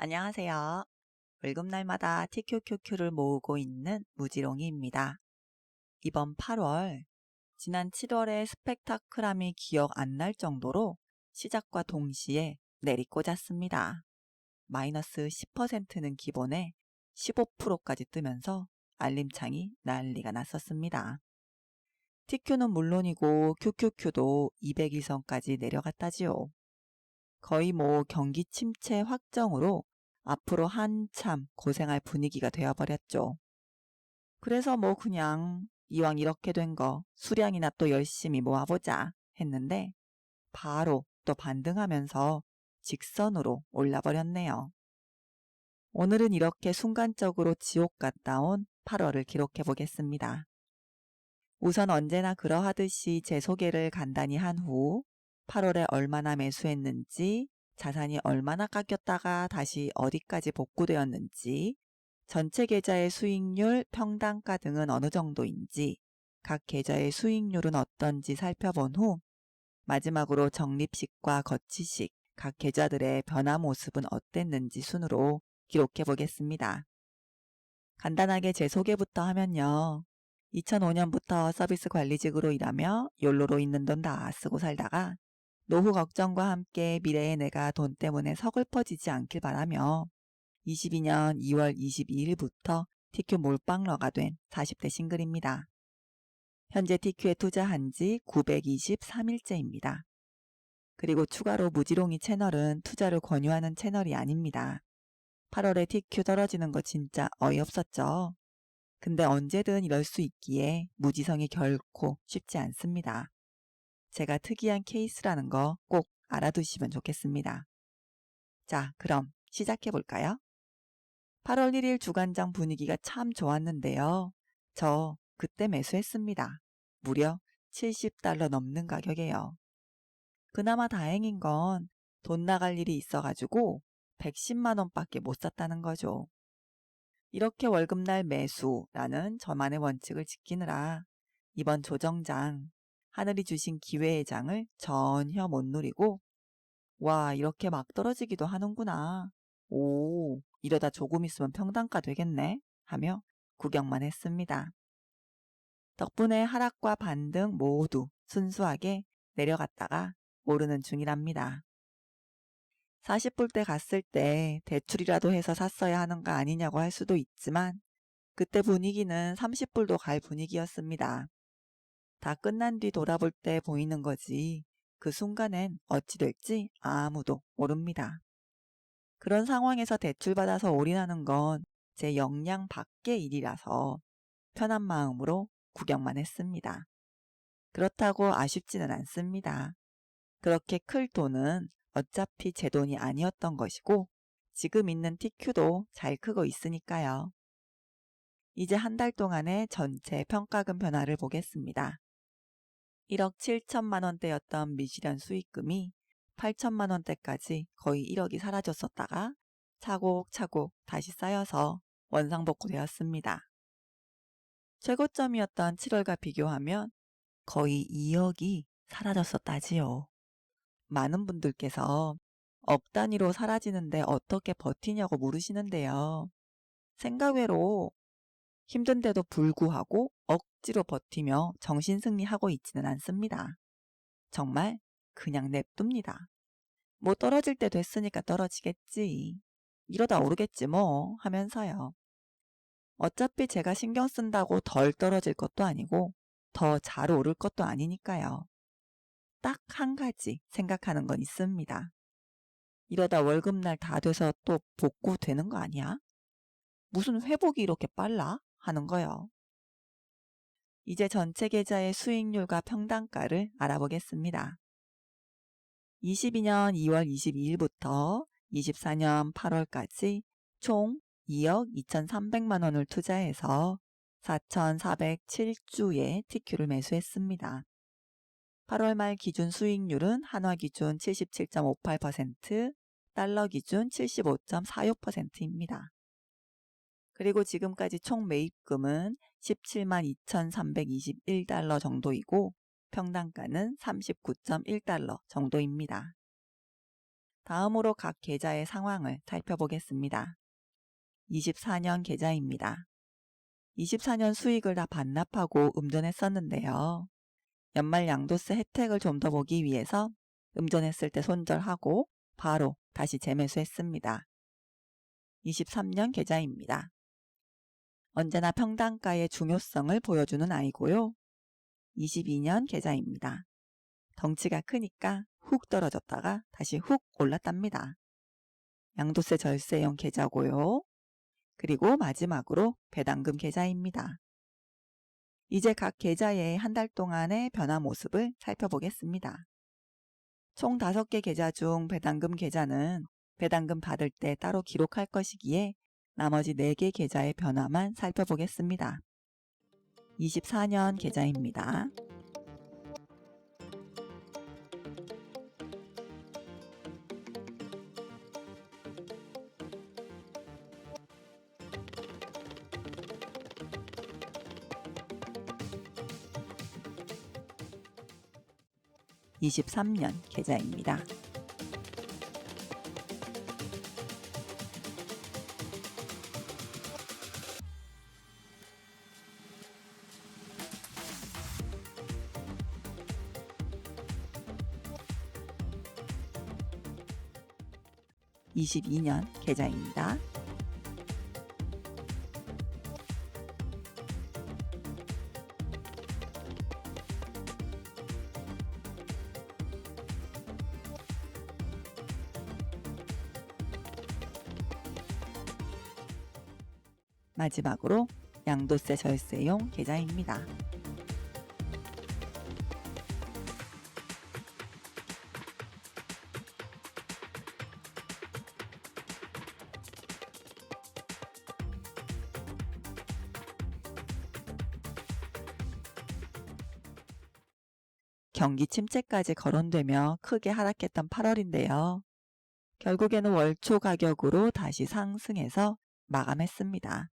안녕하세요. 월급날마다 TQQQ를 모으고 있는 무지롱이입니다. 이번 8월, 지난 7월의 스펙타클함이 기억 안 날 정도로 시작과 동시에 내리꽂았습니다. 마이너스 10%는 기본에 15%까지 뜨면서 알림창이 난리가 났었습니다. TQ는 물론이고 QQQ도 200일선까지 내려갔다지요. 거의 뭐 경기 침체 확정으로 앞으로 한참 고생할 분위기가 되어버렸죠. 그래서 뭐 그냥 이왕 이렇게 된 거 수량이나 또 열심히 모아보자 했는데 바로 또 반등하면서 직선으로 올라버렸네요. 오늘은 이렇게 순간적으로 지옥 갔다 온 8월을 기록해 보겠습니다. 우선 언제나 그러하듯이 제 소개를 간단히 한 후 8월에 얼마나 매수했는지, 자산이 얼마나 깎였다가 다시 어디까지 복구되었는지, 전체 계좌의 수익률, 평단가 등은 어느 정도인지, 각 계좌의 수익률은 어떤지 살펴본 후 마지막으로 적립식과 거치식, 각 계좌들의 변화 모습은 어땠는지 순으로 기록해 보겠습니다. 간단하게 제 소개부터 하면요. 2005년부터 서비스 관리직으로 일하며 욜로로 있는 돈 다 쓰고 살다가 노후 걱정과 함께 미래의 내가 돈 때문에 서글퍼지지 않길 바라며 22년 2월 22일부터 TQ 몰빵러가 된 40대 싱글입니다. 현재 TQ에 투자한 지 923일째입니다. 그리고 추가로 무지롱이 채널은 투자를 권유하는 채널이 아닙니다. 8월에 TQ 떨어지는 거 진짜 어이없었죠? 근데 언제든 이럴 수 있기에 무지성이 결코 쉽지 않습니다. 제가 특이한 케이스라는 거 꼭 알아두시면 좋겠습니다. 자, 그럼 시작해 볼까요? 8월 1일 주간장 분위기가 참 좋았는데요. 저 그때 매수했습니다. 무려 70달러 넘는 가격에요. 그나마 다행인 건 돈 나갈 일이 있어가지고 110만원 밖에 못 샀다는 거죠. 이렇게 월급날 매수라는 저만의 원칙을 지키느라 이번 조정장 하늘이 주신 기회의 장을 전혀 못 누리고 와 이렇게 막 떨어지기도 하는구나. 오 이러다 조금 있으면 평단가 되겠네 하며 구경만 했습니다. 덕분에 하락과 반등 모두 순수하게 내려갔다가 오르는 중이랍니다. 40불대 갔을 때 대출이라도 해서 샀어야 하는 거 아니냐고 할 수도 있지만 그때 분위기는 30불도 갈 분위기였습니다. 다 끝난 뒤 돌아볼 때 보이는 거지 그 순간엔 어찌 될지 아무도 모릅니다. 그런 상황에서 대출받아서 올인하는 건 제 역량 밖의 일이라서 편한 마음으로 구경만 했습니다. 그렇다고 아쉽지는 않습니다. 그렇게 클 돈은 어차피 제 돈이 아니었던 것이고 지금 있는 TQ도 잘 크고 있으니까요. 이제 한 달 동안의 전체 평가금 변화를 보겠습니다. 1억 7천만 원대였던 미시련 수익금이 8천만 원대까지 거의 1억이 사라졌었다가 차곡차곡 다시 쌓여서 원상복구되었습니다. 최고점이었던 7월과 비교하면 거의 2억이 사라졌었다지요. 많은 분들께서 억 단위로 사라지는데 어떻게 버티냐고 물으시는데요. 생각외로 힘든데도 불구하고 억지로 버티며 정신승리하고 있지는 않습니다. 정말 그냥 냅둡니다. 뭐 떨어질 때 됐으니까 떨어지겠지. 이러다 오르겠지 뭐 하면서요. 어차피 제가 신경 쓴다고 덜 떨어질 것도 아니고 더 잘 오를 것도 아니니까요. 딱 한 가지 생각하는 건 있습니다. 이러다 월급날 다 돼서 또 복구 되는 거 아니야? 무슨 회복이 이렇게 빨라? 하는 거요. 이제 전체 계좌의 수익률과 평단가를 알아보겠습니다. 22년 2월 22일부터 24년 8월까지 총 2억 2,300만 원을 투자해서 4,407주의 TQ를 매수했습니다. 8월 말 기준 수익률은 한화 기준 77.58%, 달러 기준 75.46%입니다. 그리고 지금까지 총 매입금은 17만 2,321달러 정도이고 평단가는 39.1달러 정도입니다. 다음으로 각 계좌의 상황을 살펴보겠습니다. 24년 계좌입니다. 24년 수익을 다 반납하고 음전했었는데요. 연말 양도세 혜택을 좀 더 보기 위해서 음전했을 때 손절하고 바로 다시 재매수했습니다. 23년 계좌입니다. 언제나 평단가의 중요성을 보여주는 아이고요. 22년 계좌입니다. 덩치가 크니까 훅 떨어졌다가 다시 훅 올랐답니다. 양도세 절세용 계좌고요. 그리고 마지막으로 배당금 계좌입니다. 이제 각 계좌의 한 달 동안의 변화 모습을 살펴보겠습니다. 총 5개 계좌 중 배당금 계좌는 배당금 받을 때 따로 기록할 것이기에 나머지 4개 계좌의 변화만 살펴보겠습니다. 24년 계좌입니다. (23년) 계좌입니다. (22년) 계좌입니다. 마지막으로 양도세 절세용 계좌입니다. 경기 침체까지 거론되며 크게 하락했던 8월인데요. 결국에는 월초 가격으로 다시 상승해서 마감했습니다.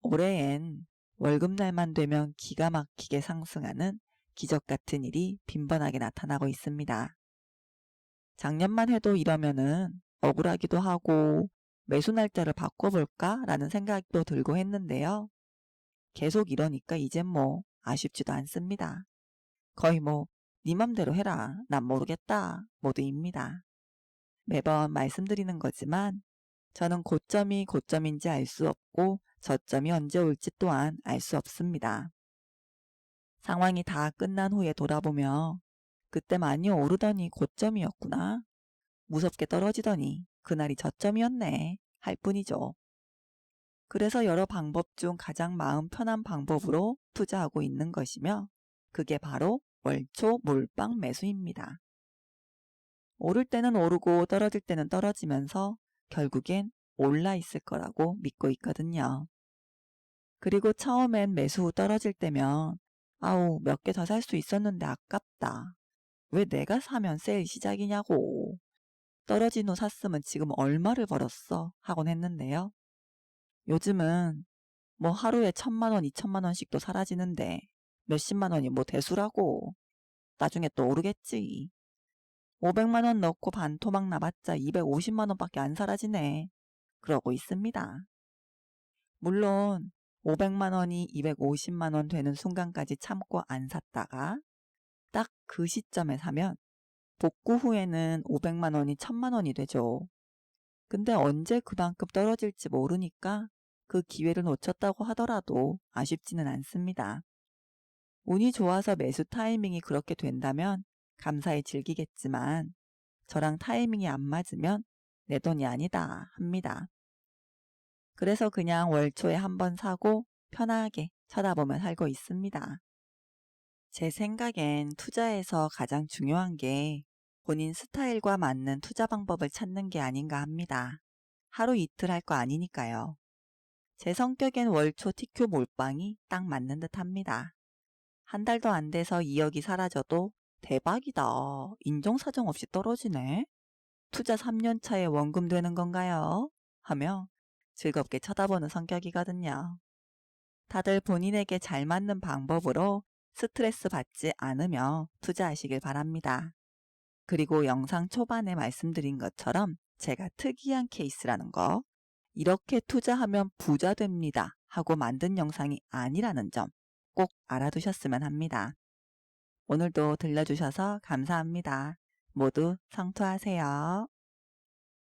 올해엔 월급날만 되면 기가 막히게 상승하는 기적 같은 일이 빈번하게 나타나고 있습니다. 작년만 해도 이러면은 억울하기도 하고 매수 날짜를 바꿔볼까? 라는 생각도 들고 했는데요. 계속 이러니까 이젠 뭐 아쉽지도 않습니다. 거의 뭐, 네 맘대로 해라. 난 모르겠다. 모두입니다. 매번 말씀드리는 거지만 저는 고점이 고점인지 알 수 없고 저점이 언제 올지 또한 알 수 없습니다. 상황이 다 끝난 후에 돌아보며 그때 많이 오르더니 고점이었구나. 무섭게 떨어지더니 그날이 저점이었네. 할 뿐이죠. 그래서 여러 방법 중 가장 마음 편한 방법으로 투자하고 있는 것이며 그게 바로 월초 몰빵 매수입니다. 오를 때는 오르고 떨어질 때는 떨어지면서 결국엔 올라 있을 거라고 믿고 있거든요. 그리고 처음엔 매수 후 떨어질 때면 아우 몇 개 더 살 수 있었는데 아깝다. 왜 내가 사면 세일 시작이냐고. 떨어진 후 샀으면 지금 얼마를 벌었어 하곤 했는데요. 요즘은 뭐 하루에 천만 원, 이천만 원씩도 사라지는데 몇십만 원이 뭐 대수라고. 나중에 또 오르겠지. 500만 원 넣고 반토막 나봤자 250만 원밖에 안 사라지네. 그러고 있습니다. 물론 500만 원이 250만 원 되는 순간까지 참고 안 샀다가 딱 그 시점에 사면 복구 후에는 500만 원이 1000만 원이 되죠. 근데 언제 그만큼 떨어질지 모르니까 그 기회를 놓쳤다고 하더라도 아쉽지는 않습니다. 운이 좋아서 매수 타이밍이 그렇게 된다면 감사히 즐기겠지만 저랑 타이밍이 안 맞으면 내 돈이 아니다 합니다. 그래서 그냥 월초에 한 번 사고 편하게 쳐다보며 살고 있습니다. 제 생각엔 투자에서 가장 중요한 게 본인 스타일과 맞는 투자 방법을 찾는 게 아닌가 합니다. 하루 이틀 할 거 아니니까요. 제 성격엔 월초 TQ 몰빵이 딱 맞는 듯 합니다. 한 달도 안 돼서 2억이 사라져도 대박이다. 인정사정 없이 떨어지네. 투자 3년 차에 원금 되는 건가요? 하며 즐겁게 쳐다보는 성격이거든요. 다들 본인에게 잘 맞는 방법으로 스트레스 받지 않으며 투자하시길 바랍니다. 그리고 영상 초반에 말씀드린 것처럼 제가 특이한 케이스라는 거, 이렇게 투자하면 부자 됩니다 하고 만든 영상이 아니라는 점 꼭 알아두셨으면 합니다. 오늘도 들려주셔서 감사합니다. 모두 성투하세요.